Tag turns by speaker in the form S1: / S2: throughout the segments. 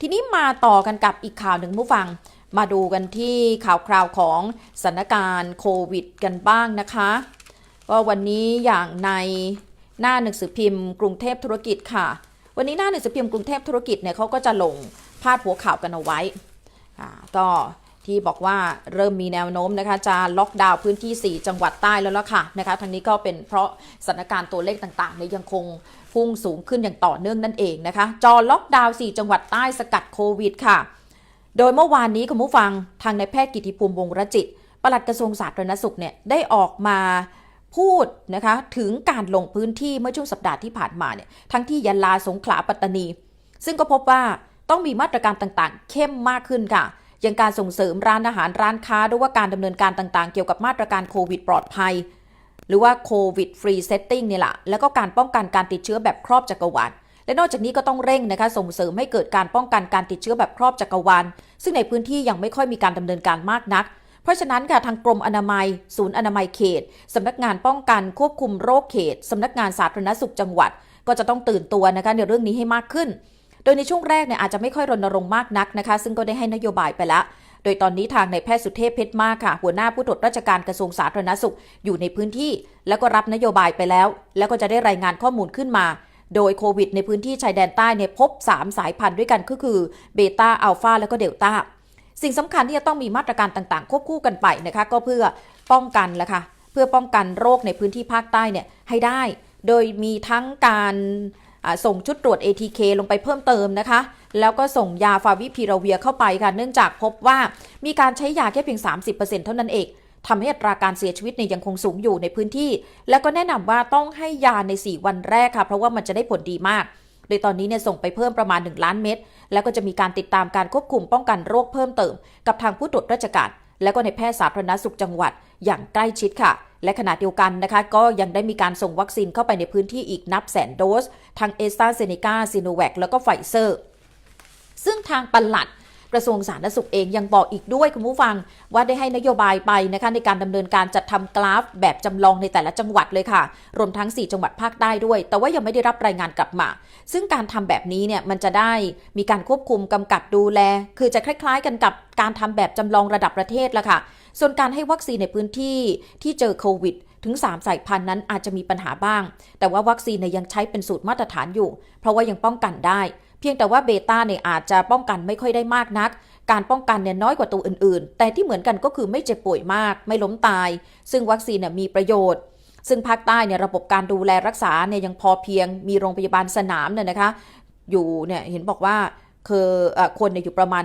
S1: ทีนี้มาต่อกันกับอีกข่าวหนึ่งผู้ฟัง มาดูกันที่ข่าวคราวของสถานการณ์โควิดกันบ้างนะคะว่าวันนี้อย่างในหน้าหนังสือพิมพ์กรุงเทพธุรกิจค่ะ วันนี้หน้าหนังสือพิมพ์กรุงเทพธุรกิจเนี่ยเขาก็จะลงพาดหัวข่าวกันเอาไว้ก็ ที่บอกว่าเริ่มมีแนวโน้มนะคะจะล็อกดาวน์พื้นที่ 4 จังหวัดใต้แล้วล่ะค่ะนะคะทางนี้ก็เป็นเพราะสถานการณ์ตัวเลขต่างๆเนี่ยยังคงพุ่งสูงขึ้นอย่างต่อเนื่องนั่นเองนะคะ จอล็อกดาวน์ 4 จังหวัดใต้สกัดโควิดค่ะ โดยเมื่อวานนี้คุณผู้ฟังทางนายแพทย์กิติภูมิวงศรจิตปลัดกระทรวงสาธารณสุขเนี่ยได้ออกมาพูดนะคะถึงการลงพื้นที่เมื่อช่วงสัปดาห์ที่ผ่านมาเนี่ยทั้งที่ยะลาสงขลาปัตตานี ซึ่งก็พบว่าต้องมีมาตรการต่างๆ เข้มมากขึ้นค่ะ ย่างการส่งเสริมร้านอาหารร้านค้าด้วยว่าการดำเนินการต่างๆ เกี่ยวกับมาตรการโควิดปลอดภัย หรือว่าโควิดฟรีเซตติ้งนี่แหละแล้วก็การป้องกันการติดเชื้อแบบครอบจักรวาลและนอกจากนี้ก็ต้องเร่งนะคะส่งเสริมให้เกิดการป้องกันการติดเชื้อแบบครอบจักรวาลซึ่งในพื้นที่ยังไม่ค่อยมีการดำเนินการมากนัก เพราะฉะนั้นค่ะทางกรมอนามัย ศูนย์อนามัยเขตสำนักงานป้องกันควบคุมโรคเขตสำนักงานสาธารณสุขจังหวัด ก็จะต้องตื่นตัวนะคะในเรื่องนี้ให้มากขึ้น ดยในช่วงแรกเนี่ยอาจจะไม่ค่อยรณรงค์มากนักนะคะ ซึ่งก็ได้ให้นโยบายไปแล้วโดยตอนนี้ทางในแพทย์สุเทพเพชรมากค่ะ หัวหน้าผู้ตรวจราชการกระทรวงสาธารณสุข อยู่ในพื้นที่ แล้วก็รับนโยบายไปแล้ว แล้วก็จะได้รายงานข้อมูลขึ้นมา โดยโควิดในพื้นที่ชายแดนใต้เนี่ยพบ 3 สายพันธุ์ด้วยกันก็คือเบต้าอัลฟาแล้วก็เดลต้าสิ่งสำคัญที่จะต้องมีมาตรการต่างๆ ควบคู่กันไปนะคะ ก็เพื่อป้องกันแหละค่ะเพื่อป้องกันโรคในพื้นที่ภาคใต้เนี่ยให้ได้ โดยมีทั้งการ ส่งชุดตรวจ ATK ลงไปเพิ่มเติมนะคะ แล้วก็ส่งยาฟาวิพิราเวียเข้าไปค่ะ เนื่องจากพบว่ามีการใช้ยาแค่เพียง 30%เท่านั้นเองทำให้อัตราการเสียชีวิตเนี่ยยังคงสูงอยู่ในพื้นที่ แล้วก็แนะนำว่าต้องให้ยาใน 4 วันแรกค่ะ เพราะว่ามันจะได้ผลดีมาก โดยตอนนี้เนี่ยส่งไปเพิ่มประมาณ 1 ล้านเม็ด แล้วก็จะมีการติดตามการควบคุมป้องกันโรคเพิ่มเติม กับทางผู้ตรวจราชการ และก็ในแพทย์สาธารณสุขจังหวัดอย่างใกล้ชิดค่ะ และขณะเดียวกันนะคะ ก็ยังได้มีการส่งวัคซีนเข้าไปในพื้นที่อีกนับแสนโดสทางเอสตราเซเนกาซีโนแวคแล้วก็ไฟเซอร์ ซึ่งทางปลัด กระทรวงสาธารณสุขเองยังบอกอีกด้วยคุณผู้ฟัง ว่าได้ให้นโยบายไปนะคะในการดำเนินการจัดทำกราฟ แบบจำลองในแต่ละจังหวัดเลยค่ะ รวมทั้ง 4 จังหวัดภาคใต้ด้วย แต่ว่ายังไม่ได้รับรายงานกลับมา ซึ่งการทำแบบนี้เนี่ยมันจะได้มีการควบคุมกำกับดูแล คือจะคล้ายๆ กันกับการทำแบบจำลองระดับประเทศละค่ะ ส่วนการให้วัคซีนในพื้นที่ที่เจอโควิดถึง 3 สายพันธุ์นั้นอาจจะมีปัญหาบ้าง แต่ว่าวัคซีนยังใช้เป็นสูตรมาตรฐานอยู่ เพราะว่ายังป้องกันได้ เพียงแต่ว่าเบต้าเนี่ยอาจจะป้องกันไม่ค่อยได้มากนัก การป้องกันเนี่ยน้อยกว่าตัวอื่นๆ แต่ที่เหมือนกันก็คือไม่เจ็บป่วยมาก ไม่ล้มตาย ซึ่งวัคซีนเนี่ยมีประโยชน์ ซึ่งภาคใต้เนี่ยระบบการดูแลรักษาเนี่ยยังพอเพียง มีโรงพยาบาลสนามเนี่ยนะคะ อยู่เนี่ยเห็นบอกว่าคือเอ่อคนเนี่ยอยู่ประมาณ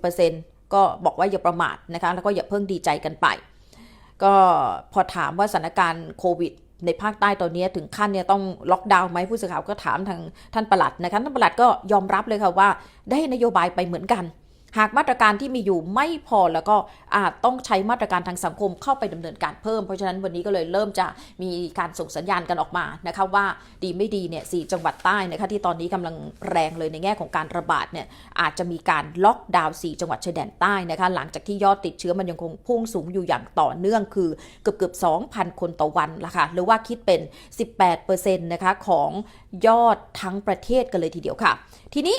S1: 50-60%ก็บอกว่าอย่าประมาทนะคะ แล้วก็อย่าเพิ่งดีใจกันไป ก็พอถามว่าสถานการณ์โควิด ในภาคใต้ตอนนี้ถึงขั้นเนี่ยต้องล็อกดาวน์ไหมผู้สื่อข่าวก็ถามทางท่านประหลัดนะคะท่านประหลัดก็ยอมรับเลยค่ะว่าได้นโยบายไปเหมือนกัน หากมาตรการที่มีอยู่ไม่พอแล้วก็อาจต้องใช้มาตรการทางสังคมเข้าไปดำเนินการเพิ่ม เพราะฉะนั้นวันนี้ก็เลยเริ่มจะมีการส่งสัญญาณกันออกมานะคะว่าดีไม่ดีเนี่ยสจังหวัดใต้นะคะที่ตอนนี้กำลังแรงเลยในแง่ของการระบาดเนี่ยอาจจะมีการล็อกดาวน์4จังหวัดชายแดนใต้นะคะหลังจากที่ยอดติดเชื้อมันยังคงพุ่งสูงอยู่อย่างต่อเนื่องคือเกือบเกือบ2,000 คนต่อวันละค่ะหรือว่าคิดเป็น 18%นะคะของยอดทั้งประเทศกันเลยทีเดียวค่ะ ทีนี้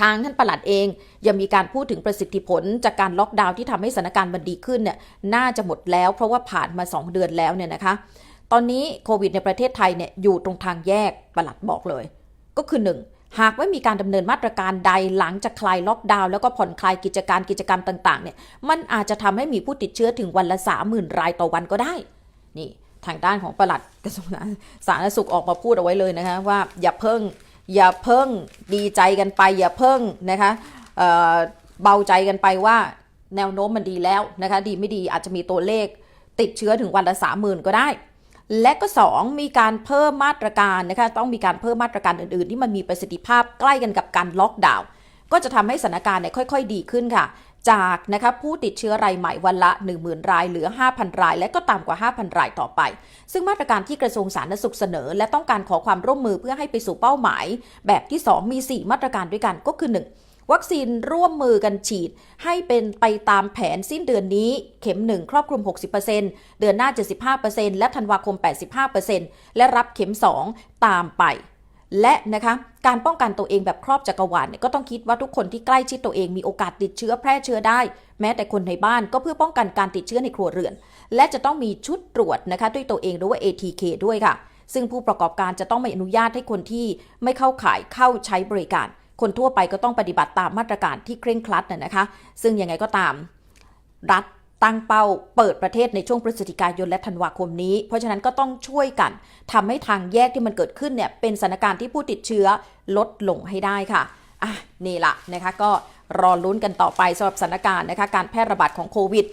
S1: ทางท่านประหลัดเอง ยังมีการพูดถึงประสิทธิผลจากการล็อกดาวน์ที่ทำให้สถานการณ์มันดีขึ้นเนี่ยน่าจะหมดแล้วเพราะว่าผ่านมา 2 เดือนแล้วเนี่ยนะคะ ตอนนี้โควิดในประเทศไทยเนี่ยอยู่ตรงทางแยกประหลัดบอกเลย ก็คือ 1 หากไม่มีการดำเนินมาตรการใดหลังจากคลายล็อกดาวน์แล้วก็ผ่อนคลายกิจการกิจกรรมต่างๆเนี่ยมันอาจจะทำให้มีผู้ติดเชื้อถึงวันละ30,000รายต่อวันก็ได้นี่ทางด้านของประหลัดกระทรวงสาธารณสุขออกมาพูดเอาไว้เลยนะคะว่าอย่าเพิ่ง อย่าเพิ่งดีใจกันไป อย่าเพิ่งนะคะเเบาใจกันไปว่าแนวโน้มมันดีแล้วนะคะดีไม่ดีอาจจะมีตัวเลขติดเชื้อถึงวันละสามหมื่นก็ได้ และก็ 2 มีการเพิ่มมาตรการนะคะต้องมีการเพิ่มมาตรการอื่นๆ ที่มันมีประสิทธิภาพใกล้กันกับการล็อกดาวน์ก็จะทำให้สถานการณ์เนี่ยค่อย ๆ ดีขึ้นค่ะ จากนะคะผู้ติดเชื้อรายใหม่วันละ 10,000 รายเหลือ 5,000 ราย และก็ต่ำกว่า 5,000 รายต่อไป ซึ่งมาตรการที่กระทรวงสาธารณสุขเสนอ และต้องการขอความร่วมมือเพื่อให้ไปสู่เป้าหมาย แบบที่ 2 มี 4 มาตรการด้วยกันก็คือ 1 วัคซีนร่วมมือกันฉีด ให้เป็นไปตามแผนสิ้นเดือนนี้ เข็ม 1 ครอบคลุม 60%เดือนหน้า 75%และธันวาคม 85%และรับเข็ม 2 ตามไป และนะคะการป้องกันตัวเองแบบครอบจักรวาลเนี่ยก็ต้องคิดว่าทุกคนที่ใกล้ชิดตัวเองมีโอกาสติดเชื้อแพร่เชื้อได้ แม้แต่คนในบ้านก็เพื่อป้องกันการติดเชื้อในครัวเรือน และจะต้องมีชุดตรวจนะคะด้วยตัวเองหรือว่า ATK ด้วยค่ะ ซึ่งผู้ประกอบการจะต้องไม่อนุญาตให้คนที่ไม่เข้าข่ายเข้าใช้บริการ คนทั่วไปก็ต้องปฏิบัติตามมาตรการที่เคร่งครัดน่ะนะคะ ซึ่งยังไงก็ตาม รัฐ ตั้งเป้าเปิดประเทศในช่วงพฤศจิกายนและธันวาคมนี้ เพราะฉะนั้นก็ต้องช่วยกันทำให้ทางแยกที่มันเกิดขึ้นเนี่ยเป็นสถานการณ์ที่ผู้ติดเชื้อลดลงให้ได้ค่ะอะนี่ละนะคะก็รอลุ้นกันต่อไปสำหรับสถานการณ์นะคะการแพร่ระบาดของโควิด